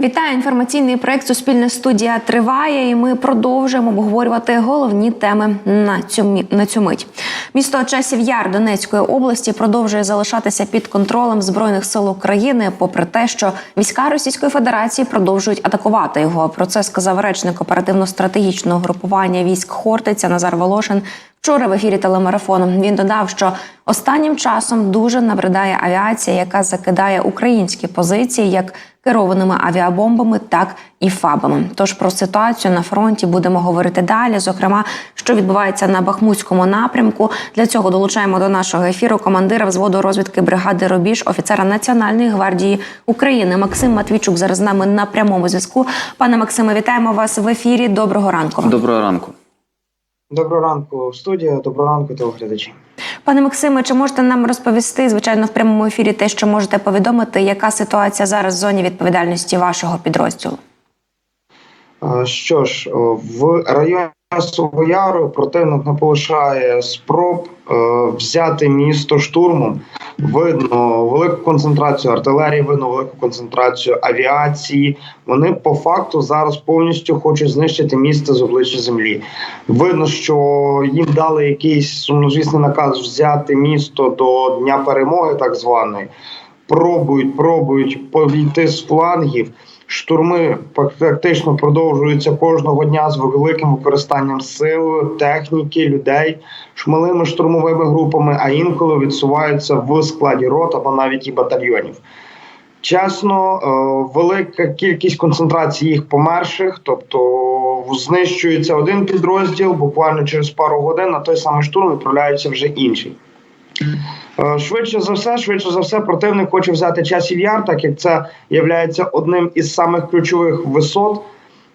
Вітаю! Інформаційний проект Суспільна студія триває, і ми продовжуємо обговорювати головні теми на цю на цю мить. Місто Часів Яр Донецької області продовжує залишатися під контролем збройних сил України, попри те, що війська Російської Федерації продовжують атакувати його. Про це сказав речник оперативно-стратегічного групування військ Хортиця Назар Волошин. Вчора в ефірі телемарафону він додав, що останнім часом дуже набридає авіація, яка закидає українські позиції як керованими авіабомбами, так і фабами. Тож про ситуацію на фронті будемо говорити далі. Зокрема, що відбувається на Бахмутському напрямку. Для цього долучаємо до нашого ефіру командира взводу розвідки бригади Рубіж, офіцера Національної гвардії України Максим Матвійчук. Зараз з нами на прямому зв'язку. Пане Максиме, вітаємо вас в ефірі. Доброго ранку. Доброго ранку. Доброго ранку, студія. Доброго ранку, телеглядачі. Пане Максиме, чи можете нам розповісти, звичайно, в прямому ефірі те, що можете повідомити, яка ситуація зараз в зоні відповідальності вашого підрозділу? Що ж, в районі Яру противник не полишає спроб е, взяти місто штурмом. Видно велику концентрацію артилерії, видно велику концентрацію авіації. Вони по факту зараз повністю хочуть знищити місто з обличчя землі. Видно, що їм дали якийсь сумнозвісний наказ взяти місто до Дня перемоги, так званої. Пробують, пробують повійти з флангів. Штурми практично продовжуються кожного дня з великим використанням сили, техніки, людей, шмалими штурмовими групами, а інколи відсуваються в складі рот або навіть і батальйонів. Чесно, е, велика кількість концентрації їх померших, тобто знищується один підрозділ, буквально через пару годин на той самий штурм відправляється вже інший. Е, Швидше за все, швидше за все, противник хоче взяти часів яр, так як це є одним із самих ключових висот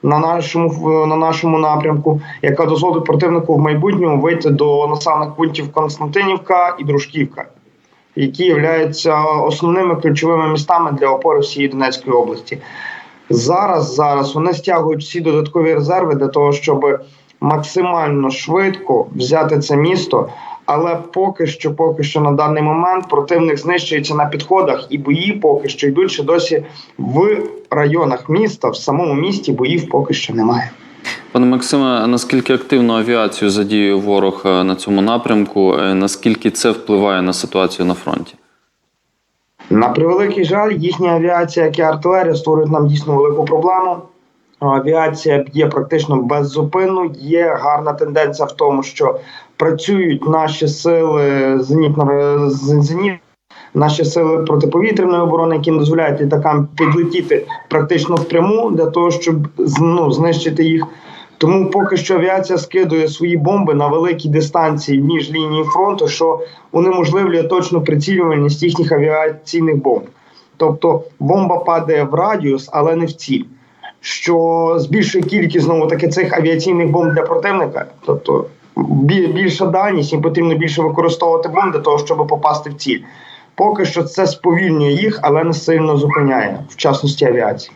на нашому на нашому напрямку, яка дозволить противнику в майбутньому вийти до населених пунктів Константинівка і Дружківка, які являються основними ключовими містами для опори всієї Донецької області. Зараз зараз вони стягують всі додаткові резерви для того, щоб максимально швидко взяти це місто. Але поки що, поки що на даний момент противник знищується на підходах, і бої поки що йдуть ще досі в районах міста. В самому місті боїв поки що немає. Пане Максиме, наскільки активно авіацію задіює ворог е, на цьому напрямку? Е, Наскільки це впливає на ситуацію на фронті? На превеликий жаль, їхня авіація, як і артилерія, створюють нам дійсно велику проблему. Авіація б'є практично беззупинно. Є гарна тенденція в тому, що працюють наші сили зенітно зеніт, наші сили протиповітряної оборони, які дозволяють літакам підлетіти практично впряму для того, щоб ну, знищити їх. Тому поки що авіація скидує свої бомби на великій дистанції між лінією фронту, що унеможливлює точну прицілювальність їхніх авіаційних бомб. Тобто бомба падає в радіус, але не в ціль. Що збільшує кількість знову таки цих авіаційних бомб для противника, тобто більша дальність, їм потрібно більше використовувати бомб для того, щоб попасти в ціль. Поки що це сповільнює їх, але не сильно зупиняє, в частності авіації.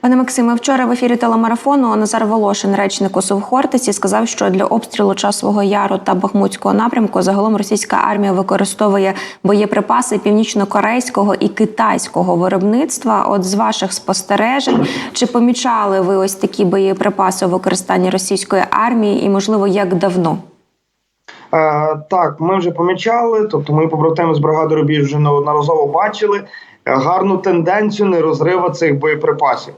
Пане Максиме, вчора в ефірі телемарафону Назар Волошин, речник УСУ в Хортиці, сказав, що для обстрілу Часового Яру та Бахмутського напрямку загалом російська армія використовує боєприпаси північно-корейського і китайського виробництва. От з ваших спостережень, чи помічали ви ось такі боєприпаси у використанні російської армії, і можливо як давно? Е, так, ми вже помічали, тобто мої побратими з бригади Рубіж вже неодноразово бачили е, гарну тенденцію нерозриву цих боєприпасів.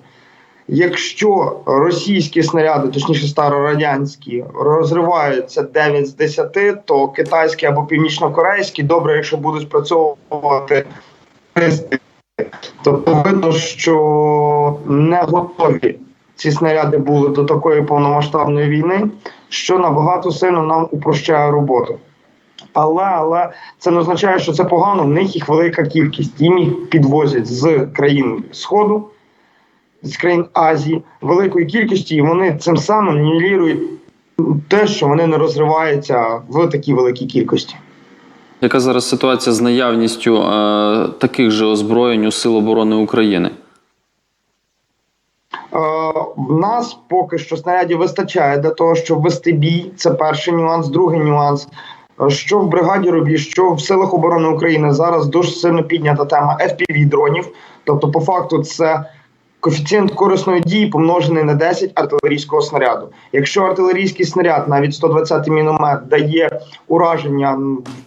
Якщо російські снаряди, точніше старорадянські, розриваються 9 з 10, то китайські або північно-корейські добре, якщо будуть спрацьовувати. Тобто видно, що не готові ці снаряди були до такої повномасштабної війни, що набагато сильно нам упрощає роботу. Але але це не означає, що це погано. В них їх велика кількість. Їм їх підвозять з країн Сходу, з країн Азії, великої кількості, і вони цим самим нівелірують те, що вони не розриваються в такій великій кількості. Яка зараз ситуація з наявністю е, таких же озброєнь у Сил оборони України? Е, в нас поки що снарядів вистачає для того, щоб вести бій. Це перший нюанс. Другий нюанс. е, Що в бригаді Рубіж, що в силах оборони України зараз дуже сильно піднята тема FPV дронів. Тобто, по факту, це коефіцієнт корисної дії помножений на 10 артилерійського снаряду. Якщо артилерійський снаряд, навіть 120 міномет, дає ураження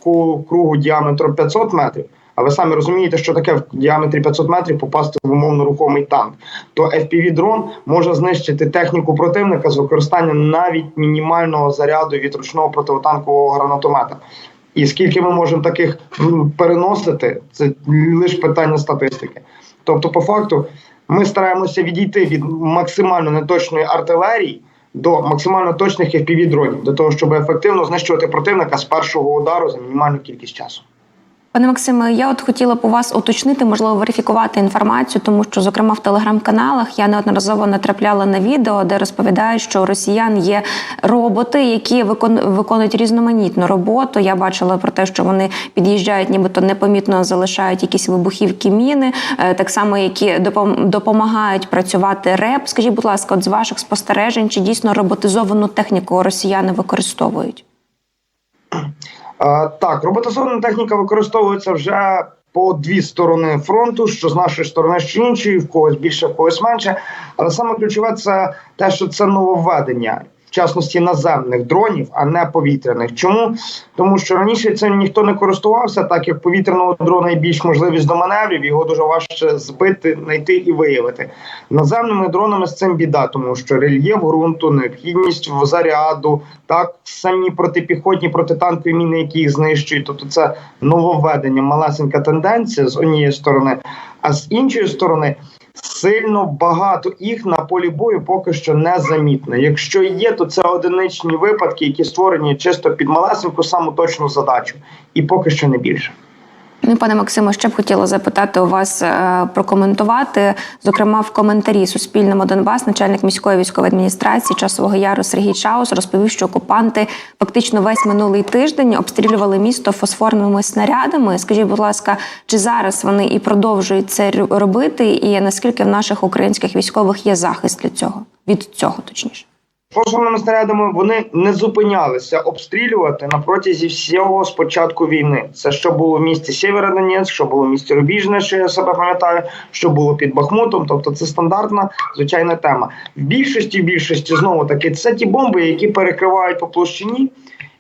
в кругу діаметром 500 метрів. А ви самі розумієте, що таке в діаметрі 500 метрів попасти в умовно рухомий танк, то FPV-дрон може знищити техніку противника з використанням навіть мінімального заряду від ручного противотанкового гранатомета. І скільки ми можемо таких переносити, це лише питання статистики. Тобто, по факту, ми стараємося відійти від максимально неточної артилерії до максимально точних FPV-дронів, для того, щоб ефективно знищувати противника з першого удару за мінімальну кількість часу. Пане Максиме, я от хотіла б у вас уточнити, можливо, верифікувати інформацію, тому що, зокрема, в телеграм-каналах я неодноразово натрапляла на відео, де розповідають, що у росіян є роботи, які викон- виконують різноманітну роботу. Я бачила про те, що вони під'їжджають, нібито непомітно залишають якісь вибухівки, міни, е, так само які допом- допомагають працювати РЕП. Скажіть, будь ласка, от з ваших спостережень, чи дійсно роботизовану техніку росіяни використовують? Е, Так, роботизована техніка використовується вже по дві сторони фронту, що з нашої сторони, що іншої, в когось більше, в когось менше. Але саме ключове це те, що це нововведення, частності наземних дронів, а не повітряних. Чому? Тому що раніше цим ніхто не користувався, так як повітряного дрона є більш можливість до маневрів, його дуже важче збити, знайти і виявити. Наземними дронами з цим біда, тому що рельєф ґрунту, необхідність в заряду, так самі протипіхотні протитанкові міни, які їх знищують. Тобто це нововведення, малесенька тенденція з однієї сторони, а з іншої сторони. Сильно багато їх на полі бою поки що не замітно. Якщо є, то це одиничні випадки, які створені чисто під малесеньку саму точну задачу, і поки що не більше. Ну, пане Максиме, ще б хотіла запитати у вас е, прокоментувати. Зокрема, в коментарі Суспільному Донбас, начальник міської військової адміністрації часового яру Сергій Чаус розповів, що окупанти фактично весь минулий тиждень обстрілювали місто фосфорними снарядами. Скажіть, будь ласка, чи зараз вони і продовжують це робити? І наскільки в наших українських військових є захист для цього від цього, точніше? Фосфорними снарядами вони не зупинялися обстрілювати на протязі всього спочатку війни. Це що було в місті Сєвєродонецьк, що було в місті Рубіжне, що я себе пам'ятаю, що було під Бахмутом. Тобто це стандартна звичайна тема. В більшості, в більшості знову таки, це ті бомби, які перекривають по площині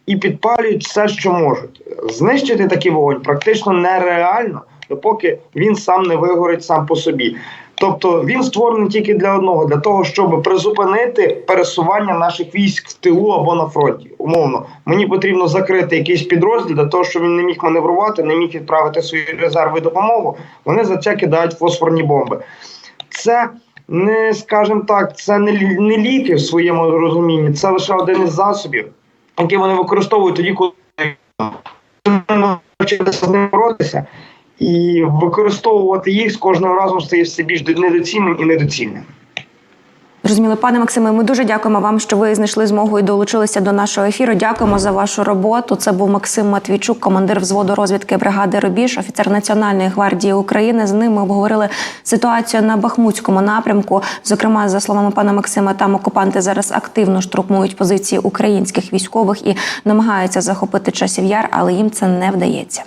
і підпалюють все, що можуть. Знищити такий вогонь практично нереально, допоки він сам не вигорить сам по собі. Тобто він створений тільки для одного, для того, щоб призупинити пересування наших військ в тилу або на фронті. Умовно, мені потрібно закрити якийсь підрозділ для того, щоб він не міг маневрувати, не міг відправити свої резерви і допомогу. Вони за це кидають фосфорні бомби. Це не скажімо так, це не, не ліки в своєму розумінні, це лише один із засобів, який вони використовують тоді, коли навчилися з ним боротися. І використовувати їх з кожним разом стає все більш недоцільним і недоцільним. Зрозуміло, пане Максиме, ми дуже дякуємо вам, що ви знайшли змогу і долучилися до нашого ефіру. Дякуємо за вашу роботу. Це був Максим Матвійчук, командир взводу розвідки бригади Рубіж, офіцер Національної гвардії України. З ним ми обговорили ситуацію на Бахмутському напрямку. Зокрема, за словами пана Максима, там окупанти зараз активно штурмують позиції українських військових і намагаються захопити часів яр, але їм це не вдається.